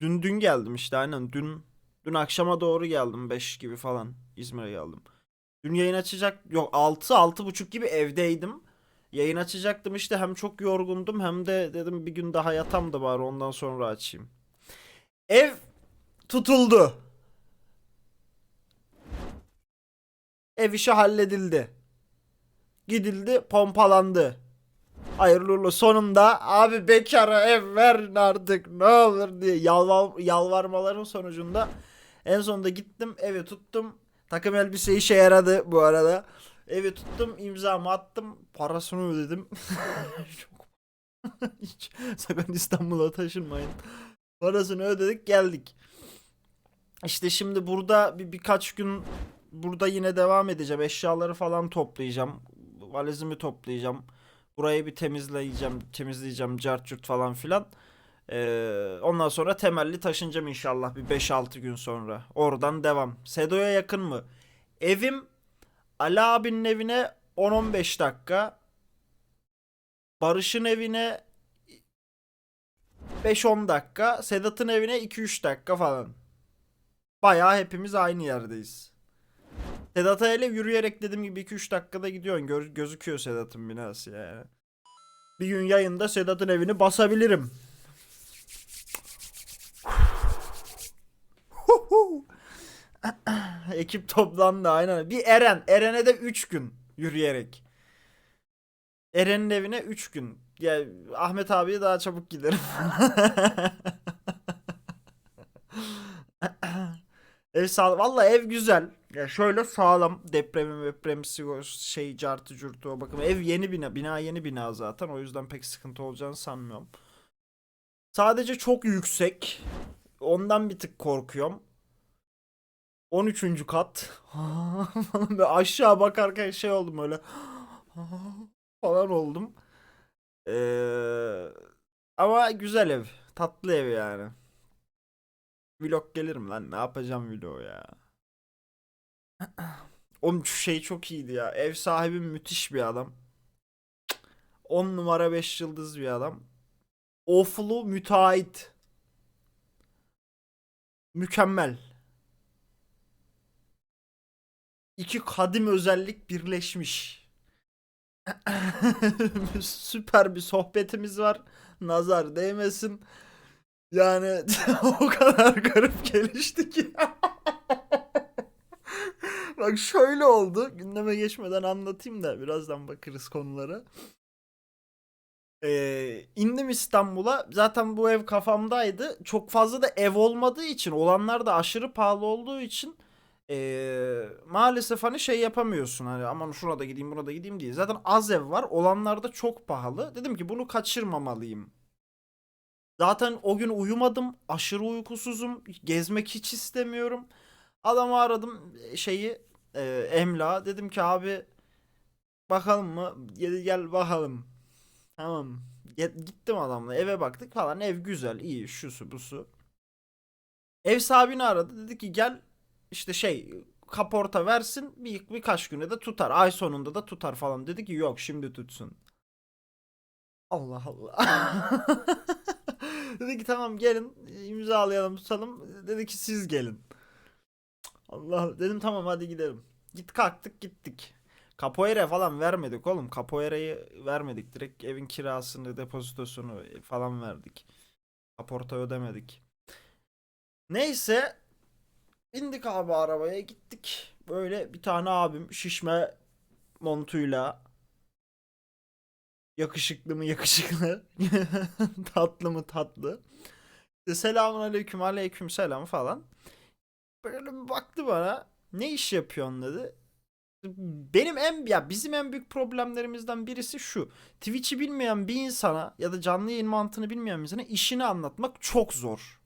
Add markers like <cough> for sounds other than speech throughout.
Dün dün geldim işte aynen. Dün dün akşama doğru geldim 5 gibi falan İzmir'e geldim. Dün yayın açacak yok 6 buçuk gibi evdeydim. Yayın açacaktım işte hem çok yorgundum hem de dedim bir gün daha yatam da bari ondan sonra açayım. Ev tutuldu. Ev işi halledildi. Gidildi, pompalandı. Hayırlı uğurlu. Sonunda abi bekara ev verin artık ne olur diye yalvar, yalvarmaların sonucunda en sonunda gittim evi tuttum. Takım elbise işe yaradı bu arada. Evi tuttum imzamı attım parasını ödedim. <laughs> Çok <laughs> hiç sakın İstanbul'a taşınmayın. Parasını ödedik geldik. İşte şimdi burada bir birkaç gün burada yine devam edeceğim. Eşyaları falan toplayacağım. Valizimi toplayacağım. Burayı bir temizleyeceğim, temizleyeceğim, cart falan filan. Ee, ondan sonra temelli taşınacağım inşallah bir 5-6 gün sonra. Oradan devam. Sedo'ya yakın mı? Evim Ali abinin evine 10-15 dakika. Barış'ın evine 5-10 dakika. Sedat'ın evine 2-3 dakika falan. Bayağı hepimiz aynı yerdeyiz. Sedat'a hele yürüyerek dediğim gibi 2-3 dakikada gidiyorsun. Gör- gözüküyor Sedat'ın binası yani. Bir gün yayında Sedat'ın evini basabilirim. <laughs> Ekip toplandı aynen. Bir Eren. Eren'e de 3 gün yürüyerek. Eren'in evine 3 gün. Ya Ahmet abiye daha çabuk giderim. <laughs> ev sağlam. Valla ev güzel. Ya şöyle sağlam. Depremi depremsi şey cartı curtu o bakım. Ev yeni bina. Bina yeni bina zaten. O yüzden pek sıkıntı olacağını sanmıyorum. Sadece çok yüksek. Ondan bir tık korkuyorum. 13. kat. <laughs> Aşağı bakarken şey oldum öyle. <gasps> falan oldum. Ee, ama güzel ev. Tatlı ev yani. Vlog gelirim lan. Ne yapacağım vlog ya. Oğlum şu şey çok iyiydi ya. Ev sahibi müthiş bir adam. 10 numara 5 yıldız bir adam. Oflu müteahhit. Mükemmel. İki kadim özellik birleşmiş. <laughs> Süper bir sohbetimiz var. Nazar değmesin. Yani <laughs> o kadar garip gelişti ki. Bak şöyle oldu. Gündeme geçmeden anlatayım da birazdan bakarız konulara. Ee, indim İstanbul'a. Zaten bu ev kafamdaydı. Çok fazla da ev olmadığı için, olanlar da aşırı pahalı olduğu için ee, maalesef hani şey yapamıyorsun. Hani aman şuna da gideyim, buna da gideyim diye. Zaten az ev var. Olanlar da çok pahalı. Dedim ki bunu kaçırmamalıyım. Zaten o gün uyumadım. Aşırı uykusuzum. Gezmek hiç istemiyorum. Adamı aradım şeyi e, Emla. Dedim ki abi bakalım mı? Gel, gel bakalım. Tamam. Gittim adamla eve baktık falan. Ev güzel, iyi, şusu busu. Ev sahibini aradı. Dedi ki gel işte şey kaporta versin bir, birkaç güne de tutar. Ay sonunda da tutar falan. Dedi ki yok şimdi tutsun. Allah Allah. <laughs> Dedi ki tamam gelin imzalayalım tutalım. Dedi ki siz gelin. Allah dedim tamam hadi gidelim. Git kalktık gittik. Capoeira falan vermedik oğlum. Capoeira'yı vermedik. Direkt evin kirasını, depozitosunu falan verdik. Kaporta ödemedik. Neyse indik abi arabaya gittik. Böyle bir tane abim şişme montuyla yakışıklı mı yakışıklı <laughs> tatlı mı tatlı. Selamun aleyküm aleyküm selam falan. Böyle baktı bana. Ne iş yapıyorsun dedi. Benim en ya bizim en büyük problemlerimizden birisi şu. Twitch'i bilmeyen bir insana ya da canlı yayın mantığını bilmeyen bir insana işini anlatmak çok zor.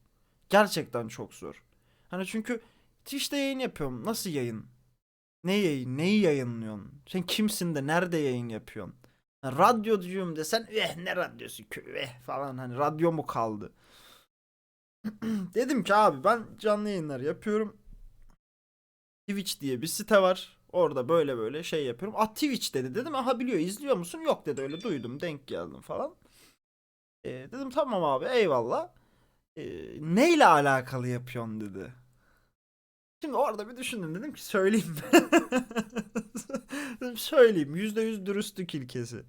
Gerçekten çok zor. Hani çünkü Twitch'te yayın yapıyorum. Nasıl yayın? Ne yayın? Neyi yayınlıyorsun? Sen kimsin de nerede yayın yapıyorsun? Ha, radyocuyum desen eh ne radyosu kö eh falan hani radyo mu kaldı? <clears throat> Dedim ki abi ben canlı yayınlar yapıyorum. Twitch diye bir site var. Orada böyle böyle şey yapıyorum. Ah Twitch dedi. Dedim aha biliyor izliyor musun? Yok dedi öyle duydum denk geldim falan. Ee, dedim tamam abi eyvallah. Ee, neyle alakalı yapıyorsun dedi. Şimdi orada bir düşündüm dedim ki söyleyeyim. <laughs> dedim söyleyeyim. Yüzde yüz dürüstlük ilkesi.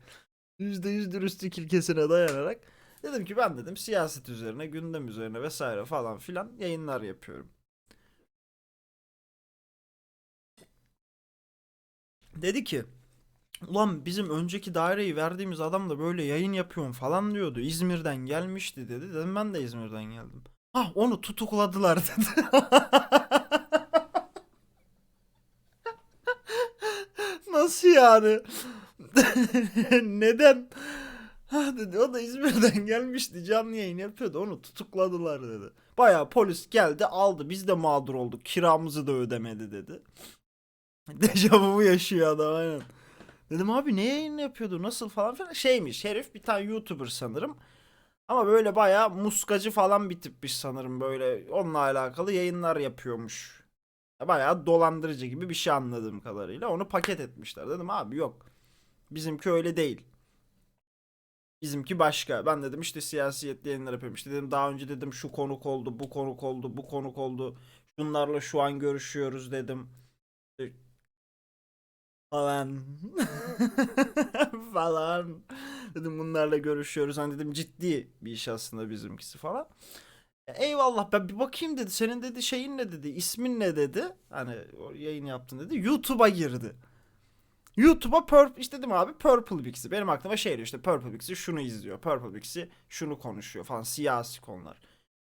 Yüzde yüz dürüstlük ilkesine dayanarak dedim ki ben dedim siyaset üzerine, gündem üzerine vesaire falan filan yayınlar yapıyorum. Dedi ki Ulan bizim önceki daireyi verdiğimiz adam da böyle yayın yapıyorum falan diyordu. İzmir'den gelmişti dedi. Dedim ben de İzmir'den geldim. Ah onu tutukladılar <laughs> dedi. Nasıl yani? <laughs> Neden? Ha dedi o da İzmir'den <laughs> gelmişti canlı yayın yapıyordu onu tutukladılar dedi. Baya polis geldi aldı biz de mağdur olduk kiramızı da ödemedi dedi. <laughs> Dejavumu yaşıyor adam aynen. Dedim abi ne yayın yapıyordu nasıl falan filan şeymiş herif bir tane YouTuber sanırım. Ama böyle bayağı muskacı falan bir tipmiş sanırım böyle onunla alakalı yayınlar yapıyormuş. Bayağı dolandırıcı gibi bir şey anladığım kadarıyla onu paket etmişler. Dedim abi yok bizimki öyle değil. Bizimki başka. Ben dedim işte siyasiyetli yayınlar yapıyorum. İşte dedim daha önce dedim şu konuk oldu, bu konuk oldu, bu konuk oldu. Şunlarla şu an görüşüyoruz dedim. Falan. <laughs> falan. Dedim bunlarla görüşüyoruz. Hani dedim ciddi bir iş aslında bizimkisi falan. Eyvallah ben bir bakayım dedi. Senin dedi şeyin ne dedi? ismin ne dedi? Hani yayın yaptın dedi. YouTube'a girdi. YouTube'a Purple işte dedim abi Purple Bix'i. Benim aklıma şey geliyor işte Purple Bix'i şunu izliyor. Purple Bix'i şunu konuşuyor falan siyasi konular.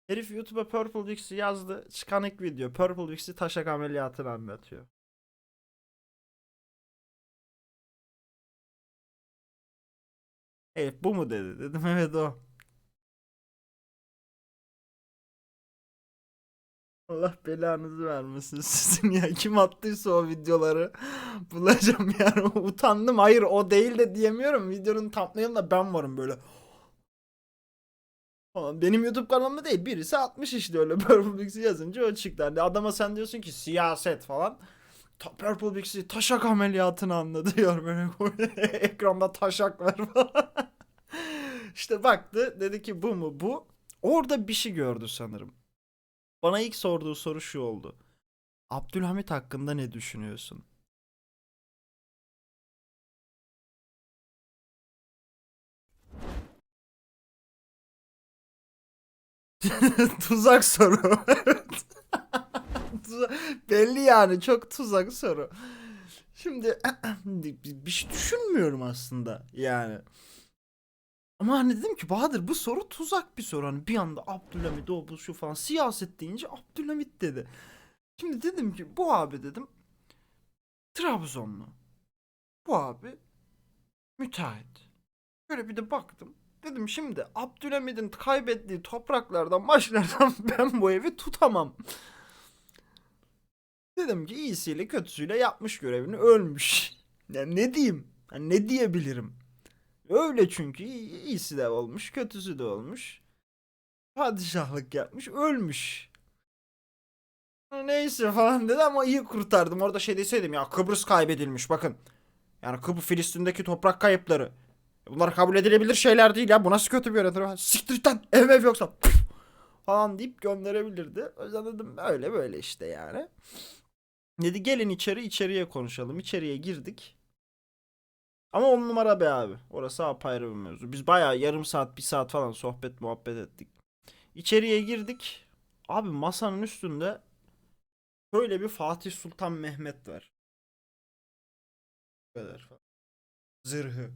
Herif YouTube'a Purple Bix'i yazdı. Çıkan ilk video Purple Bix'i taşak ameliyatını anlatıyor. Herif bu mu dedi. Dedim evet o. Allah belanızı vermesin sizin ya. Kim attıysa o videoları bulacağım <laughs> yani. Utandım. Hayır o değil de diyemiyorum. Videonun thumbnail'ında ben varım böyle. Benim YouTube kanalımda değil. Birisi atmış işte öyle <laughs> Purple Bix'i yazınca o çıktı. Hani adama sen diyorsun ki siyaset falan. Purple Bix'i taşak ameliyatını anlatıyor <laughs> böyle. Ekranda taşak var falan. işte baktı dedi ki bu mu bu. Orada bir şey gördü sanırım. Bana ilk sorduğu soru şu oldu. Abdülhamit hakkında ne düşünüyorsun? <laughs> tuzak soru. <laughs> Belli yani çok tuzak soru. Şimdi <clears throat> bir şey düşünmüyorum aslında yani. Ama hani dedim ki Bahadır bu soru tuzak bir soru. Hani bir anda Abdülhamit o bu şu falan siyaset deyince Abdülhamit dedi. Şimdi dedim ki bu abi dedim Trabzonlu. Bu abi müteahhit. Böyle bir de baktım. Dedim şimdi Abdülhamid'in kaybettiği topraklardan başlardan <laughs> ben bu evi tutamam. Dedim ki iyisiyle kötüsüyle yapmış görevini ölmüş. <laughs> Yani ne diyeyim? Hani ne diyebilirim? Öyle çünkü İyi- iyisi de olmuş, kötüsü de olmuş. Padişahlık yapmış, ölmüş. Neyse falan dedi ama iyi kurtardım. Orada şey deseydim ya Kıbrıs kaybedilmiş bakın. Yani Kıbrıs Filistin'deki toprak kayıpları. Bunlar kabul edilebilir şeyler değil ya. Bu nasıl kötü bir yönetim? Siktir lan ev ev yoksa püf! <laughs> falan deyip gönderebilirdi. O yüzden dedim öyle böyle işte yani. Dedi gelin içeri içeriye konuşalım. İçeriye girdik. Ama on numara be abi. Orası apayrı bir mevzu. Biz bayağı yarım saat bir saat falan sohbet muhabbet ettik. İçeriye girdik. Abi masanın üstünde böyle bir Fatih Sultan Mehmet var. Bu kadar falan. Zırhı.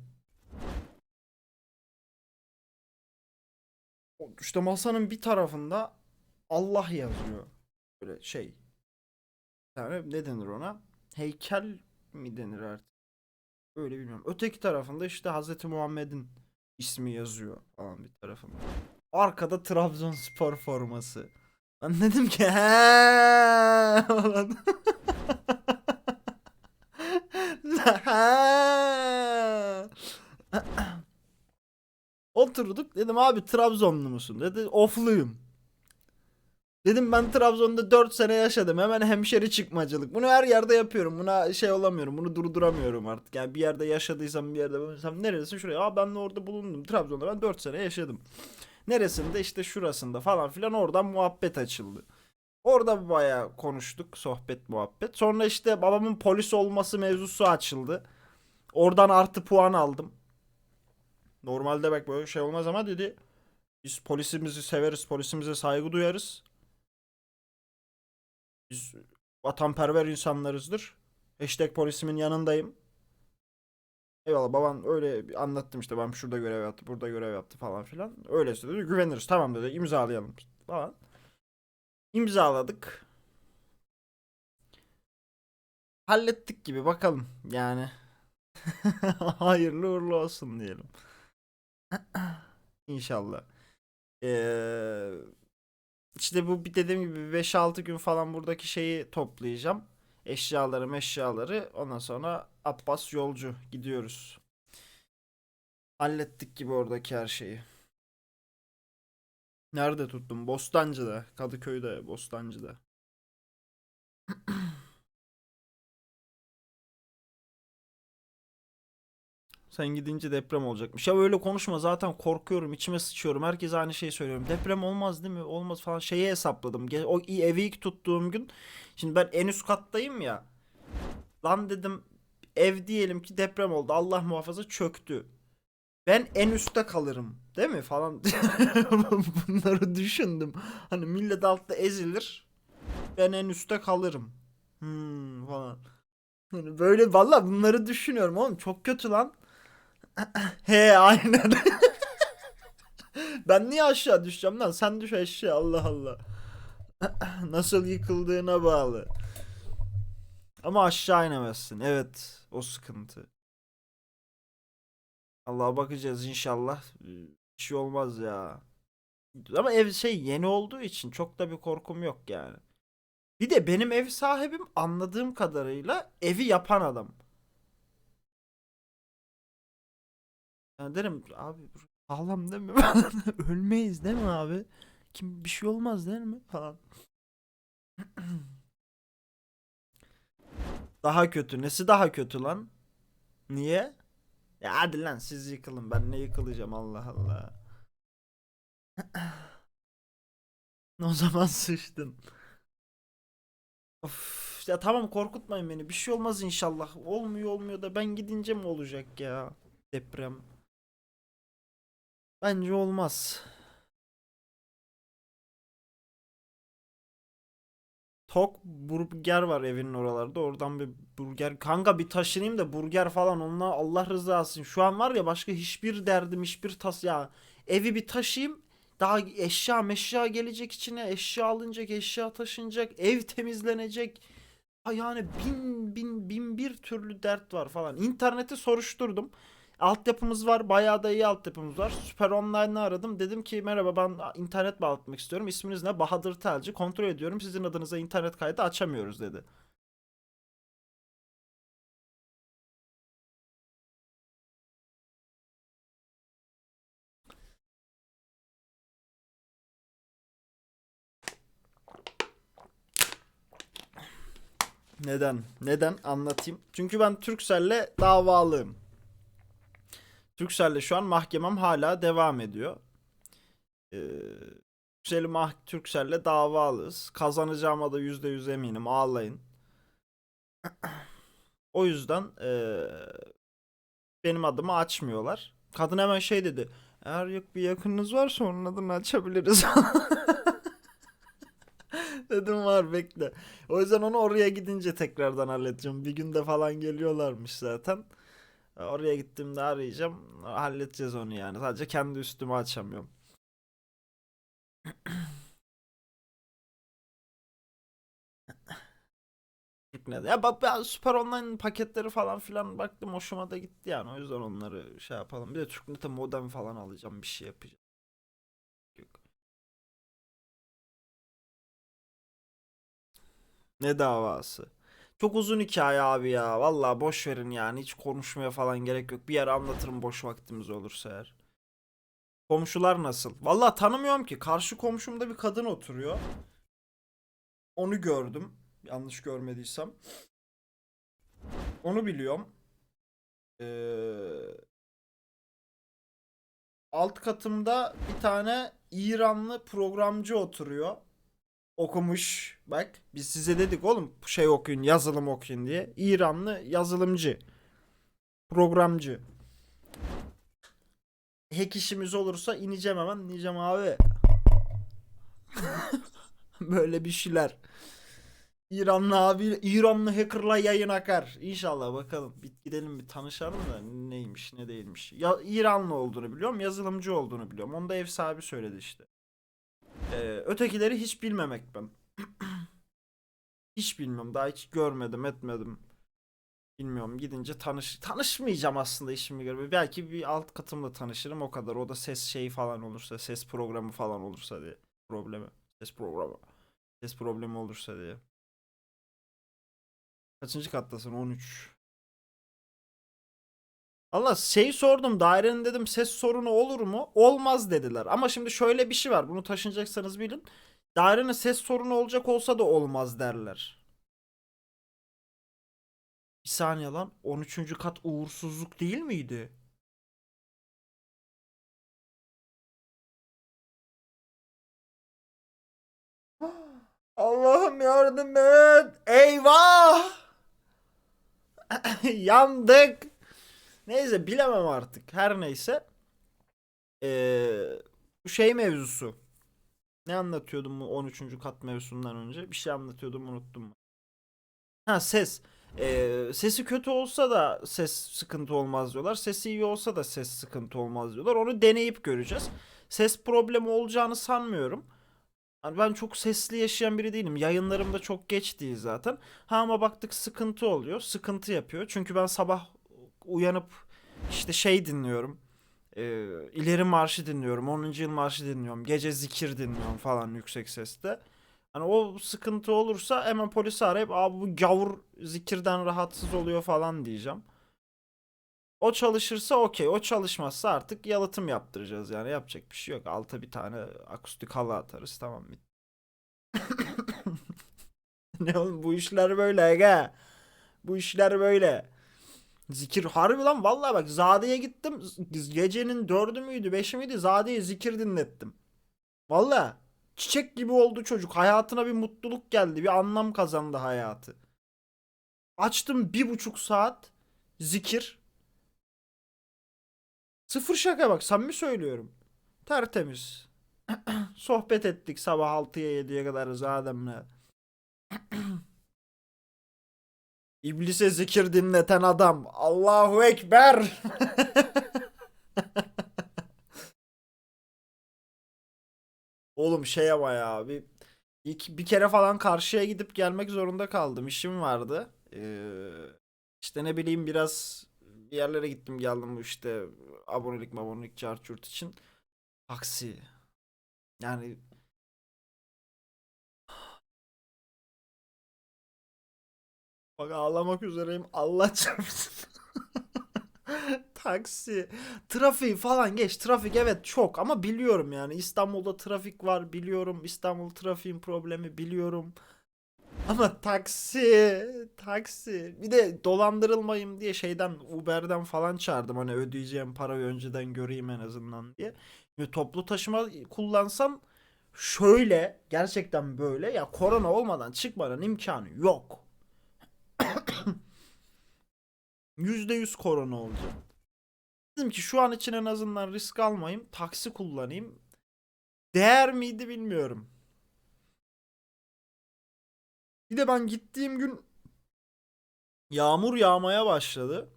İşte masanın bir tarafında Allah yazıyor. Böyle şey. Yani ne denir ona? Heykel mi denir artık? Öyle bilmiyorum. Öteki tarafında işte Hazreti Muhammed'in ismi yazıyor falan bir tarafında. Arkada Trabzonspor forması. Ben dedim ki he falan. <laughs> <clears throat> Oturduk dedim abi Trabzonlu musun? Dedi ofluyum. Dedim ben Trabzon'da 4 sene yaşadım. Hemen hemşeri çıkmacılık. Bunu her yerde yapıyorum. Buna şey olamıyorum. Bunu durduramıyorum artık. Yani bir yerde yaşadıysam bir yerde bulunduysam neredesin şuraya. Aa ben de orada bulundum. Trabzon'da ben 4 sene yaşadım. Neresinde işte şurasında falan filan oradan muhabbet açıldı. Orada bayağı konuştuk sohbet muhabbet. Sonra işte babamın polis olması mevzusu açıldı. Oradan artı puan aldım. Normalde bak böyle şey olmaz ama dedi. Biz polisimizi severiz, polisimize saygı duyarız. Biz vatanperver insanlarızdır. Hashtag polisimin yanındayım. Eyvallah baban öyle anlattım işte babam şurada görev yaptı, burada görev yaptı falan filan. Öyle dedi. Güveniriz tamam dedi imzalayalım falan. İmzaladık. Hallettik gibi bakalım yani. <laughs> Hayırlı uğurlu olsun diyelim. <clears throat> İnşallah. Ee, işte bu bir dediğim gibi 5-6 gün falan buradaki şeyi toplayacağım. Eşyaları meşyaları. Ondan sonra Abbas yolcu gidiyoruz. Hallettik gibi oradaki her şeyi. Nerede tuttum? Bostancı'da. Kadıköy'de, Bostancı'da. <clears throat> Sen gidince deprem olacakmış. Ya öyle konuşma zaten korkuyorum. içime sıçıyorum. Herkese aynı şeyi söylüyorum. Deprem olmaz değil mi? Olmaz falan. Şeyi hesapladım. O evi ilk tuttuğum gün. Şimdi ben en üst kattayım ya. Lan dedim ev diyelim ki deprem oldu. Allah muhafaza çöktü. Ben en üstte kalırım. Değil mi falan. <laughs> Bunları düşündüm. Hani millet altta ezilir. Ben en üstte kalırım. Hmm falan. Hani böyle valla bunları düşünüyorum oğlum. Çok kötü lan. He aynen. ben niye aşağı düşeceğim lan? Sen düş aşağı Allah Allah. Nasıl yıkıldığına bağlı. Ama aşağı inemezsin. Evet, o sıkıntı. Allah'a bakacağız inşallah. Bir şey olmaz ya. Ama ev şey yeni olduğu için çok da bir korkum yok yani. Bir de benim ev sahibim anladığım kadarıyla evi yapan adam. Yani derim abi sağlam değil mi? <laughs> Ölmeyiz değil mi abi? Kim bir şey olmaz değil mi? Falan. <clears throat> Daha kötü. Nesi daha kötü lan? Niye? Ya hadi lan siz yıkılın. Ben ne yıkılacağım Allah Allah. <clears throat> O zaman sıçtın. Of, ya tamam korkutmayın beni. Bir şey olmaz inşallah. Olmuyor olmuyor da ben gidince mi olacak ya? Deprem. Bence olmaz. Tok burger var evinin oralarda. Oradan bir burger. Kanka bir taşınayım da burger falan onunla Allah rızası. Şu an var ya başka hiçbir derdim, hiçbir tas ya. Evi bir taşıyayım. Daha eşya meşya gelecek içine. Eşya alınacak, eşya taşınacak. Ev temizlenecek. Ha yani bin bin bin bir türlü dert var falan. İnterneti soruşturdum. Altyapımız var. Bayağı da iyi altyapımız var. Süper Online'ı aradım. Dedim ki merhaba ben internet bağlatmak istiyorum. İsminiz ne? Bahadır Telci. Kontrol ediyorum. Sizin adınıza internet kaydı açamıyoruz dedi. Neden? Neden? Anlatayım. Çünkü ben Turkcell'le davalıyım. Turkcell'le şu an mahkemem hala devam ediyor. Ee, Turkcell'i mah Turkcell'le davalıyız. Kazanacağıma da %100 eminim. Ağlayın. O yüzden ee, benim adımı açmıyorlar. Kadın hemen şey dedi. Eğer yok bir yakınınız varsa onun adını açabiliriz. <laughs> Dedim var bekle. O yüzden onu oraya gidince tekrardan halledeceğim. Bir günde falan geliyorlarmış zaten. Oraya gittiğimde arayacağım. Halledeceğiz onu yani. Sadece kendi üstümü açamıyorum. <coughs> Gitmedi. Ya bak ben Süper Online paketleri falan filan baktım hoşuma da gitti yani. O yüzden onları şey yapalım. Bir de Türknet'e modem falan alacağım. Bir şey yapacağım. Yok. Ne davası? Çok uzun hikaye abi ya. Vallahi boş verin yani. Hiç konuşmaya falan gerek yok. Bir yer anlatırım boş vaktimiz olursa eğer. Komşular nasıl? Vallahi tanımıyorum ki. Karşı komşumda bir kadın oturuyor. Onu gördüm. Yanlış görmediysem. Onu biliyorum. Ee, alt katımda bir tane İranlı programcı oturuyor. Okumuş. Bak biz size dedik oğlum şey okuyun yazılım okuyun diye. İranlı yazılımcı. Programcı. Hack işimiz olursa ineceğim hemen. ineceğim abi. <laughs> Böyle bir şeyler. İranlı abi, İranlı hackerla yayın akar. İnşallah bakalım. Bir gidelim bir tanışalım da neymiş ne değilmiş. Ya İranlı olduğunu biliyorum, yazılımcı olduğunu biliyorum. Onu da ev sahibi söyledi işte. Ee, ötekileri hiç bilmemek ben. <clears throat> hiç bilmiyorum. Daha hiç görmedim, etmedim. Bilmiyorum. Gidince tanış tanışmayacağım aslında işimi göre. Belki bir alt katımla tanışırım o kadar. O da ses şeyi falan olursa, ses programı falan olursa diye. Problemi. Ses programı. Ses problemi olursa diye. Kaçıncı kattasın? 13. Allah şey sordum dairenin dedim ses sorunu olur mu? Olmaz dediler. Ama şimdi şöyle bir şey var. Bunu taşınacaksanız bilin. Dairenin ses sorunu olacak olsa da olmaz derler. Bir saniye lan. 13. kat uğursuzluk değil miydi? <gasps> Allah'ım yardım et. Eyvah! <clears throat> Yandık. Neyse bilemem artık. Her neyse. Ee, şey mevzusu. Ne anlatıyordum bu 13. kat mevzusundan önce? Bir şey anlatıyordum unuttum. Ha ses. Ee, sesi kötü olsa da ses sıkıntı olmaz diyorlar. Sesi iyi olsa da ses sıkıntı olmaz diyorlar. Onu deneyip göreceğiz. Ses problemi olacağını sanmıyorum. Hani ben çok sesli yaşayan biri değilim. Yayınlarım da çok geç değil zaten. Ha ama baktık sıkıntı oluyor. Sıkıntı yapıyor. Çünkü ben sabah uyanıp işte şey dinliyorum. Ee, ileri marşı dinliyorum. 10. yıl marşı dinliyorum. Gece zikir dinliyorum falan yüksek sesle. Hani o sıkıntı olursa hemen polisi arayıp abi bu gavur zikirden rahatsız oluyor falan diyeceğim. O çalışırsa okey. O çalışmazsa artık yalıtım yaptıracağız yani. Yapacak bir şey yok. Alta bir tane akustik halı atarız. Tamam mı? <coughs> ne oğlum bu işler böyle aga. Bu işler böyle. Zikir harbi lan vallahi bak Zade'ye gittim. Gecenin dördü müydü beşi miydi? Zade'ye zikir dinlettim. Vallahi çiçek gibi oldu çocuk. Hayatına bir mutluluk geldi. Bir anlam kazandı hayatı. Açtım bir buçuk saat zikir. Sıfır şaka bak samimi söylüyorum. Tertemiz. <clears throat> Sohbet ettik sabah 6'ya 7'ye kadar Zadem'le. <clears throat> İblise zikir dinleten adam. Allahu Ekber. <laughs> Oğlum şey ama ya bir, iki, bir kere falan karşıya gidip gelmek zorunda kaldım. İşim vardı. Ee, işte ne bileyim biraz bir yerlere gittim geldim bu işte abonelik mabonelik çarçurt için. Taksi. Yani Bak ağlamak üzereyim. Allah çarpsın. <laughs> Taksi. Trafiği falan geç. Trafik evet çok ama biliyorum yani. İstanbul'da trafik var biliyorum. İstanbul trafiğin problemi biliyorum. Ama taksi, taksi. Bir de dolandırılmayayım diye şeyden Uber'den falan çağırdım. Hani ödeyeceğim parayı önceden göreyim en azından diye. Ve toplu taşıma kullansam şöyle gerçekten böyle ya korona olmadan çıkmanın imkanı yok. %100 korona olacak. Dedim ki şu an için en azından risk almayayım. Taksi kullanayım. Değer miydi bilmiyorum. Bir de ben gittiğim gün yağmur yağmaya başladı.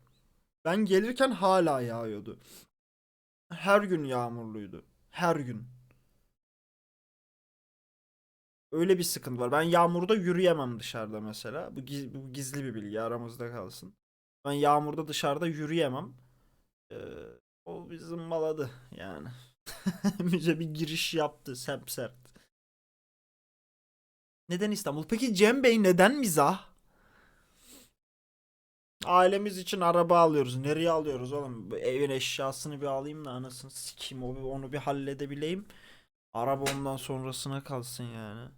Ben gelirken hala yağıyordu. Her gün yağmurluydu. Her gün. Öyle bir sıkıntı var. Ben yağmurda yürüyemem dışarıda mesela. Bu gizli bir bilgi aramızda kalsın. Ben yağmurda dışarıda yürüyemem. Ee, o bizi maladı yani. <laughs> Bize bir giriş yaptı semsert. Neden İstanbul? Peki Cem Bey neden mizah? Ailemiz için araba alıyoruz. Nereye alıyoruz oğlum? Evin eşyasını bir alayım da anasını sikeyim. Onu bir halledebileyim. Araba ondan sonrasına kalsın yani.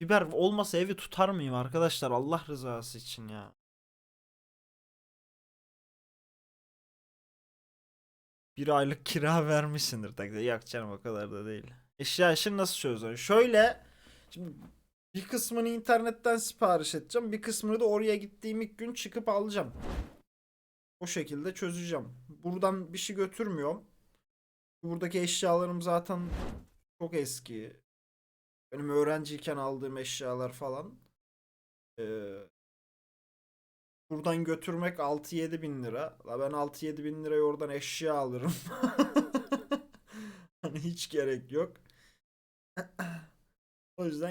Biber olmasa evi tutar mıyım arkadaşlar? Allah rızası için ya. Bir aylık kira <laughs> vermişsindir tabii. Yok canım o kadar da değil. Eşya işini nasıl çözüyorsun? Şöyle şimdi bir kısmını internetten sipariş edeceğim. Bir kısmını da oraya gittiğim ilk gün çıkıp alacağım. O şekilde çözeceğim. Buradan bir şey götürmüyorum. Buradaki eşyalarım zaten çok eski. Benim öğrenciyken aldığım eşyalar falan. Ee, buradan götürmek 6-7 bin lira. La ben 6-7 bin liraya oradan eşya alırım. <laughs> hani hiç gerek yok. <clears throat> o yüzden